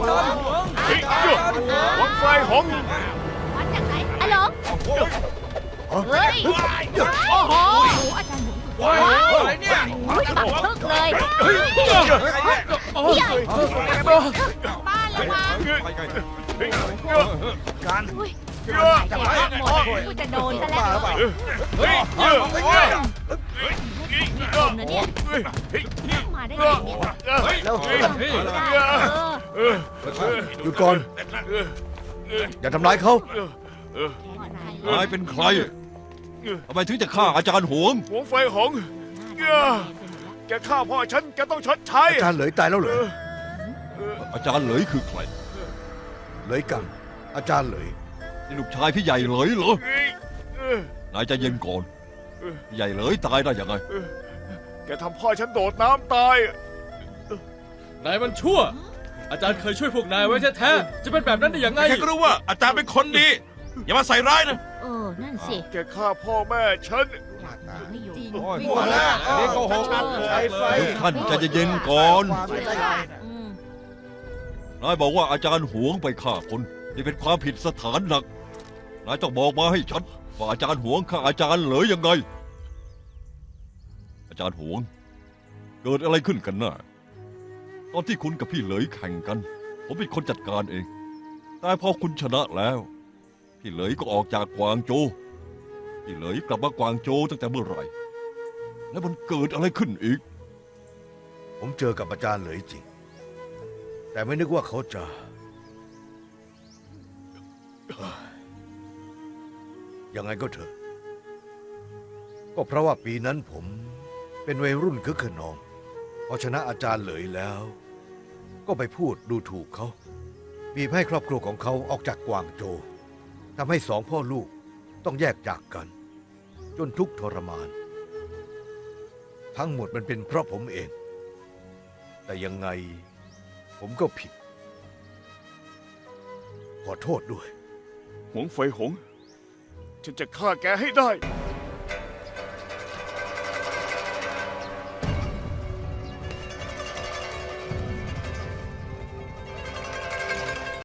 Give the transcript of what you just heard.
เฮ้ยโยหวังไฟหงมาจากไหนอะหลงเฮ้ยโอ้โหอาจารย์หมุนโอ้ยอะไรเนี่ยอุ้ยปักทึกเลยเฮ้ยใหญ่บ้านระวังการอุ้ยใหญ่ใหญ่หมดกูจะโดนซะแล้วเฮ้ยเฮ้ยเฮ้ยโดนนะเนี่ยมาได้ไงเนี่ยเฮ้ยแล้วเฮ้ยเฮ้ยได้เออหยุดก่อน อย่าทำร้ายเขานายเป็นใครทำไมถึงจะฆ่าอาจารย์หวง หวงไฟหงแกฆ่าพ่อฉันแกต้องชดใช้ อาจารย์เหลยตายแล้วเหรอ อาจารย์เหลยคือใคร เหลยกังอาจารย์เหลยนี่ลูกชายพี่ใหญ่เหลยเหรอ นายใจะเย็นก่อนพี่ใหญ่เหลยตายได้ยังไง แกทำพ่อฉันโดดน้ำตาย นายมันชั่ว อาจารย์เคยช่วยพวกนายไว้แท้ๆจะเป็นแบบนั้นได้ยังไง แค่ก็รู้ว่าอาจารย์เป็นคนดี อย่ามาใส่ร้ายนะเออ นั่นสิแกฆ่าพ่อแม่ฉัน ไม่อยู่มั่วแล้วนี่โกหกใช้ไฟ ทุกท่านใจะเย็นๆก่อน อืมนายบอกว่าอาจารย์หวงไปฆ่าคนนี่เป็นความผิดสถานหนัก นายต้องบอกมาให้ชัดว่าอาจารย์หวงฆ่าอาจารย์เหลยยังไง อาจารย์หวง เกิดอะไรขึ้นกันน่ะ ตอนที่คุณกับพี่เหลยแข่งกัน ผมเป็นคนจัดการเอง แต่พอคุณชนะแล้ว พี่เหลยก็ออกจากกวางโจวพี่เหลยกลับมากวางโจวตั้งแต่เมื่อไหร่ แล้วมันเกิดอะไรขึ้นอีก ผมเจอกับอาจารย์เหลยจริง แต่ไม่นึกว่าเขาจะ ยังไงก็เถอะ ก็เพราะว่าปีนั้นผมเป็นวัยรุ่นคึกขนอง พอชนะอาจารย์เหลยแล้ว ก็ไปพูดดูถูกเขาบีบให้ครอบครัวของเขาออกจากกวางโจวทำให้สองพ่อลูกต้องแยกจากกัน จนทุกข์ทรมาน ทั้งหมดมันเป็นเพราะผมเอง แต่ยังไงผมก็ผิด ขอโทษด้วยหวงไฟหง ฉันจะฆ่าแกให้ได้